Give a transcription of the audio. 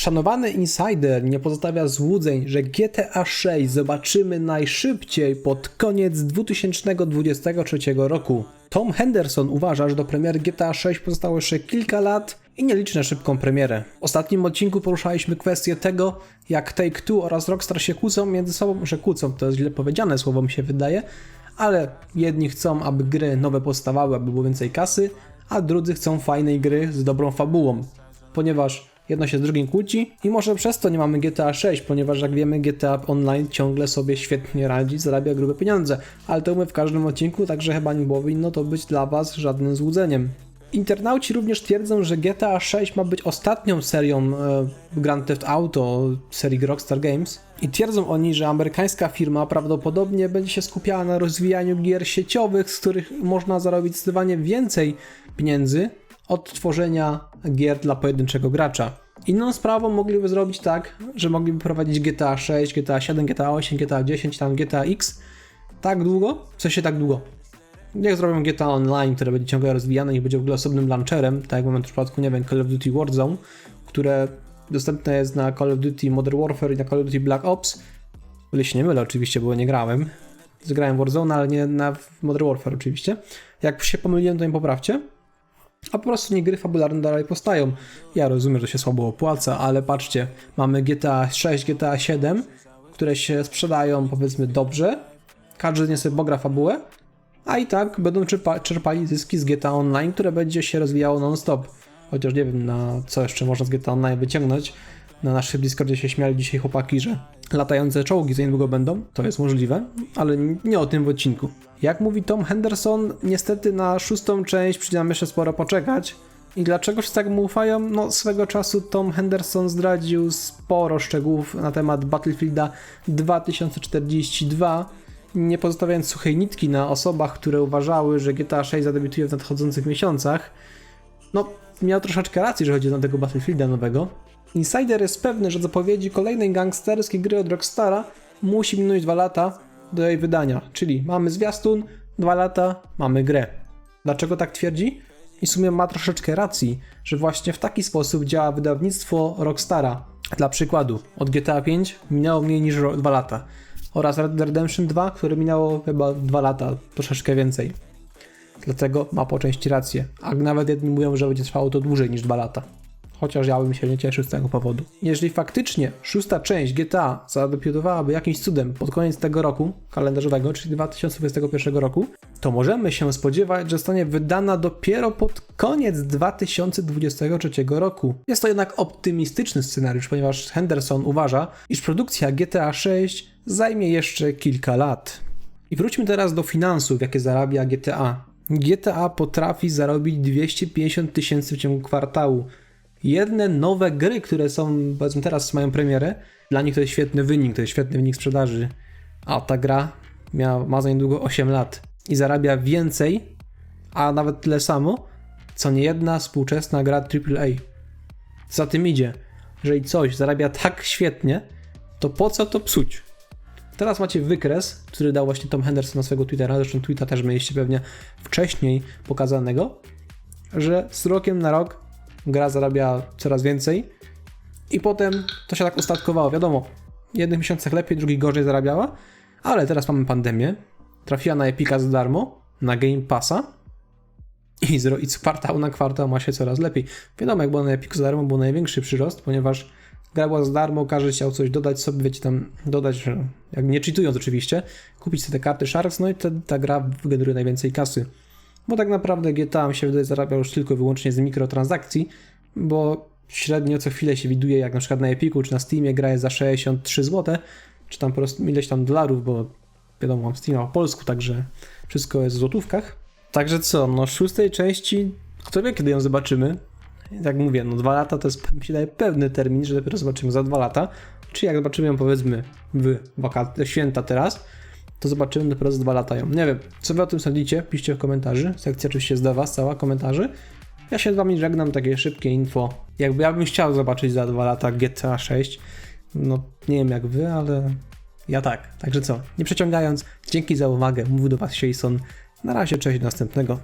Szanowany insider nie pozostawia złudzeń, że GTA 6 zobaczymy najszybciej pod koniec 2023 roku. Tom Henderson uważa, że do premiery GTA 6 pozostało jeszcze kilka lat i nie liczy na szybką premierę. W ostatnim odcinku poruszaliśmy kwestię tego, jak Take-Two oraz Rockstar się kłócą między sobą, że kłócą, to jest źle powiedziane słowo mi się wydaje, ale jedni chcą, aby gry nowe powstawały, aby było więcej kasy, a drudzy chcą fajnej gry z dobrą fabułą. Ponieważ jedno się z drugim kłóci i może przez to nie mamy GTA 6, ponieważ jak wiemy GTA Online ciągle sobie świetnie radzi, zarabia grube pieniądze, ale to my w każdym odcinku, także chyba nie powinno to być dla Was żadnym złudzeniem. Internauci również twierdzą, że GTA 6 ma być ostatnią serią e, Grand Theft Auto serii Rockstar Games i twierdzą oni, że amerykańska firma prawdopodobnie będzie się skupiała na rozwijaniu gier sieciowych, z których można zarobić zdecydowanie więcej pieniędzy od tworzenia gier dla pojedynczego gracza. Inną sprawą mogliby zrobić tak, że mogliby prowadzić GTA 6, GTA 7, GTA 8, GTA 10, tam GTA X tak długo, w sensie tak długo. Niech zrobią GTA Online, które będzie ciągle rozwijane i będzie w ogóle osobnym launcherem, tak jak mamy w przypadku, nie wiem, Call of Duty Warzone, które dostępne jest na Call of Duty Modern Warfare i na Call of Duty Black Ops. O ile się nie mylę oczywiście, bo nie grałem. Zagrałem Warzone, ale nie na Modern Warfare oczywiście. Jak się pomyliłem, to im poprawcie. A po prostu nie gry fabularne dalej powstają. Ja rozumiem, że się słabo opłaca, ale patrzcie, mamy GTA 6, GTA 7, które się sprzedają powiedzmy dobrze. Każdy nie sobie bogra fabułę, a i tak będą czerpa czerpali zyski z GTA Online, które będzie się rozwijało non-stop. Chociaż nie wiem, na co jeszcze można z GTA Online wyciągnąć. Na naszym Discordzie się śmiali dzisiaj chłopaki, że latające czołgi za niedługo będą. To jest możliwe, ale nie o tym w odcinku. Jak mówi Tom Henderson, niestety na szóstą część przyjdzie nam jeszcze sporo poczekać. I dlaczego się tak mu ufają? No, swego czasu Tom Henderson zdradził sporo szczegółów na temat Battlefielda 2042, nie pozostawiając suchej nitki na osobach, które uważały, że GTA 6 zadebiutuje w nadchodzących miesiącach. No, miał troszeczkę racji, że chodzi o tego Battlefielda nowego. Insider jest pewny, że zapowiedzi kolejnej gangsterskiej gry od Rockstara musi minąć dwa lata do jej wydania. Czyli mamy zwiastun, dwa lata, mamy grę. Dlaczego tak twierdzi? I w sumie ma troszeczkę racji, że właśnie w taki sposób działa wydawnictwo Rockstara. Dla przykładu, od GTA 5 minęło mniej niż dwa lata oraz Red Dead Redemption 2, które minęło chyba 2 lata, troszeczkę więcej. Dlatego ma po części rację. A nawet jedni mówią, że będzie trwało to dłużej niż 2 lata. Chociaż ja bym się nie cieszył z tego powodu. Jeżeli faktycznie szósta część GTA zadebiutowałaby jakimś cudem pod koniec tego roku kalendarzowego, czyli 2021 roku, to możemy się spodziewać, że zostanie wydana dopiero pod koniec 2023 roku. Jest to jednak optymistyczny scenariusz, ponieważ Henderson uważa, iż produkcja GTA 6 zajmie jeszcze kilka lat. I wróćmy teraz do finansów, jakie zarabia GTA. GTA potrafi zarobić 250 tysięcy w ciągu kwartału. Jedne nowe gry, które są, powiedzmy teraz mają premierę, dla nich to jest świetny wynik, to jest świetny wynik sprzedaży. A ta gra miała, ma za niedługo 8 lat i zarabia więcej, a nawet tyle samo, co niejedna współczesna gra AAA. Za tym idzie, jeżeli coś zarabia tak świetnie, to po co to psuć? Teraz macie wykres, który dał właśnie Tom Henderson na swojego Twittera, zresztą Twittera też mieliście pewnie wcześniej pokazanego, że z rokiem na rok gra zarabia coraz więcej i potem to się tak ustatkowało. Wiadomo, w jednych miesiącach lepiej, drugich gorzej zarabiała, ale teraz mamy pandemię, trafiła na Epica za darmo, na Game Passa i z, i z kwartału na kwartał ma się coraz lepiej. Wiadomo, jak było na Epic za darmo, był największy przyrost, ponieważ gra była za darmo, każdy chciał coś dodać sobie, wiecie, tam dodać, jak nie czytując oczywiście, kupić sobie te karty Sharks, no i ta gra wygeneruje najwięcej kasy. Bo tak naprawdę GTA mi się wydaje zarabia już tylko i wyłącznie z mikrotransakcji, bo średnio co chwilę się widuje, jak na przykład na Epiku czy na Steamie gra jest za 63 zł, czy tam po prostu ileś tam dolarów, bo wiadomo, mam Steama po polsku, także wszystko jest w złotówkach. Także co, no szóstej części, kto wie kiedy ją zobaczymy, jak mówię, no dwa lata to jest, mi się daje pewny termin, że dopiero zobaczymy za dwa lata. Czy jak zobaczymy ją powiedzmy w wakacje, święta teraz, to zobaczymy dopiero za dwa lata ją. Nie wiem, co wy o tym sądzicie? Piszcie w komentarzu. Sekcja oczywiście jest dla was, cała komentarzy. Ja się z wami żegnam, takie szybkie info. Jakby ja bym chciał zobaczyć za dwa lata GTA 6. No nie wiem jak wy, ale ja tak. Także co, nie przeciągając, dzięki za uwagę. Mówił do was Jason. Na razie, cześć, do następnego.